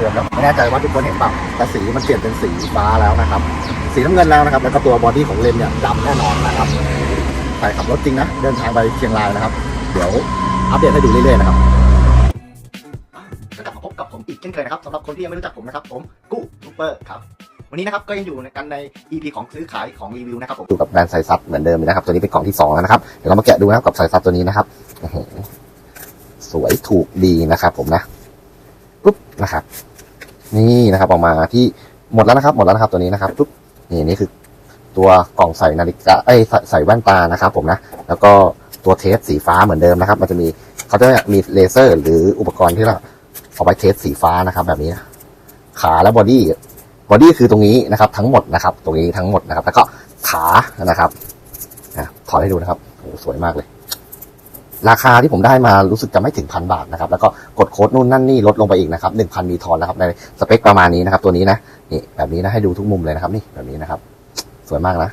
รวมครับไม่แน่ใจว่าทุกคนเห็นเปล่าแต่สีมันเปลี่ยนเป็นสีฟ้าแล้วนะครับ สีน้ำเงินแล้วนะครับ แล้วก็ตัวบอดี้ของเลนเนี่ยดำแน่นอนนะครับใครขับรถจริงนะ เดินทางไปเชียงรายนะครับ เดี๋ยวอัปเดตให้ดูเรื่อยๆนะครับกลับมาพบกับผมอีกเช่นเคยนะครับสำหรับคนที่ยังไม่รู้จักผมนะครับ ผมกู้ทูเปอร์ครับวันนี้นะครับก็ยังอยู่ในกันใน EP ของซื้อขายของรีวิวนะครับผมอยู่กับแบรนด์ไซซับเหมือนเดิมนะครับ ตัวนี้เป็นกล่องที่สองแล้วนะครับเดี๋ยวเรามาแกะดูนะครับกับไซซับตัวนี้นะครับโอ้โหสวยถูกดีนะครับผมนะปุ๊บนะครับ นี่นะครับออกมาที่หมดแล้วนะครับ หมดแล้วนะครับตัวนี้นะครับปุ๊บนี่นี่คือตัวกล่องใส่นาฬิกาเอ้ใส่แว่นตานะครับ ผมนะแล้วก็ตัวเทสสีฟ้าเหมือนเดิมนะครับ มันจะมีเขาจะมีเลเซอร์ หรืออุปกรณ์ที่เราเอาไว้เทสสีฟ้านะครับ แบบนี้ขาและบอดี้บอดี้คือตรงนี้นะครับ ทั้งหมดนะครับ ตรงนี้ทั้งหมดนะครับ แล้วก็ขานะครับถอดให้ดูนะครับโอ้สวยมากเลย ราคาที่ผมได้มารู้สึกจะไม่ถึงพันบาทนะครับแล้วก็กดโค้ดนู่นนั่นนี่ลดลงไปอีกนะครับหนึ่งพันมีทอนนะครับในสเปคประมาณนี้นะครับ ตัวนี้นะนี่แบบนี้นะให้ดูทุกมุมเลยนะครับ นี่แบบนี้นะครับ สวยมากนะ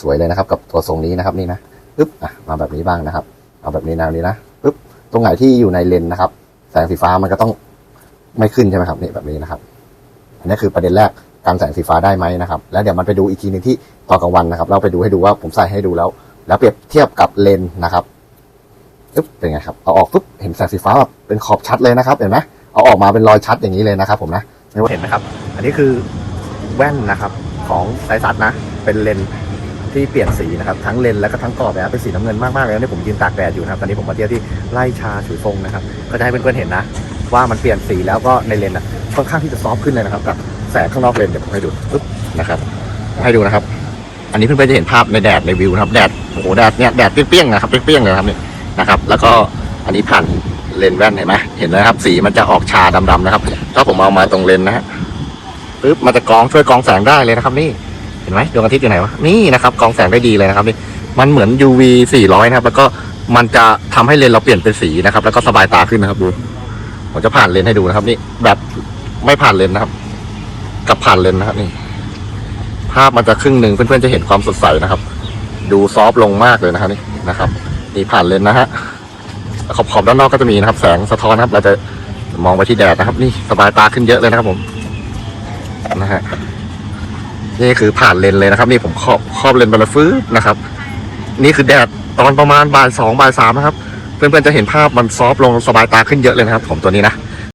สวยเลยนะครับ กับตัวทรงนี้นะครับนี่นะปึ๊บอะมาแบบนี้บ้างนะครับ เอาแบบนี้แนวนี้นะปึ๊บตรงไหนที่อยู่ในเลนนะครับ แสงสีฟ้ามันก็ต้องไม่ขึ้นใช่ไหมครับนี่แบบนี้นะครับ อันนี้คือประเด็นแรกการแสงสีฟ้าได้ไหมนะครับ แล้วเดี๋ยวมันไปดูอีกทีหนึ่งที่ตอนกลางวันนะครับ เราไปดูให้ดูว่าผมใส่ให้ดูแล้ว แล้วเปรียบเทียบกับเลนนะครับ ปึ๊บเป็นไงครับเอาออกปุ๊บเห็นแสงสีฟ้าแบบเป็นขอบชัดเลยนะครับ เห็นไหมเอาออกมาเป็นรอยชัดอย่างนี้เลยนะครับ ผมนะไม่ว่าเห็นไหมครับ อันนี้คือแว่นนะครับของไซซัสนะ เป็นเลนที่เปลี่ยนสีนะครับ ทั้งเลนแล้วก็ทั้งกรอบนะเป็นสีน้ำเงินมากๆเลยนะนี่ผมยืนตากแดดอยู่นะครับตอนนี้ผมมาเที่ยวที่ไร่ชาฉุยฟงนะครับก็จะให้เพื่อนๆเห็นนะ ว่ามันเปลี่ยนสีแล้วก็ในเลนอะค่อนข้างที่จะซอฟขึ้นเลยนะครับกับแสงข้างนอกเลนเดี๋ยวผมให้ดูปึ๊บนะครับ ให้ดูนะครับ อันนี้เพื่อนๆจะเห็นภาพในแดดในวิวนะครับแดดโอ้โหแดดเนี่ยแดดเปรี้ยงๆนะครับเปรี้ยงๆเลยครับนี่ นะครับ แล้วก็อันนี้ผ่านเลนแว่นเห็นไหมเห็นเลยครับ สีมันจะออกชาดำๆนะครับ ถ้าผมเอามาตรงเลนนะฮะปึ๊บมันจะกองช่วยกองแสงได้เลยนะครับ นี่เห็นไหมดวงอาทิตย์อยู่ไหนวะนี่นะครับกองแสงได้ดีเลยนะครับนี่มันเหมือน UV 400 นะครับ แล้วก็มันจะทำให้เลนเราเปลี่ยนเป็นสีนะครับ แล้วก็สบายตาขึ้นนะครับดูผมจะผ่านเลนให้ดูนะครับ นี่แบบไม่ผ่านเลนนะครับ กับผ่านเลนนะครับ นี่ ภาพมันจะครึ่งหนึ่งเพื่อนๆจะเห็นความสดใสนะครับ ดูซอฟต์ลงมากเลยนะครับนี่นะครับ นี่ผ่านเลนนะฮะขอบขอบด้านนอกก็จะมีนะครับ แสงสะท้อนนะครับ เราจะมองไปที่แดดนะครับ นี่สบายตาขึ้นเยอะเลยนะครับผมนะฮะนี่คือผ่านเลนเลยนะครับ นี่ผมครอบครอบเลนไปแล้วฟื้นนะครับ นี่คือแดดตอนประมาณบ่ายสองบ่ายสามนะครับ เพื่อนๆจะเห็นภาพมันซอฟต์ลงสบายตาขึ้นเยอะเลยนะครับ ผมตัวนี้นะ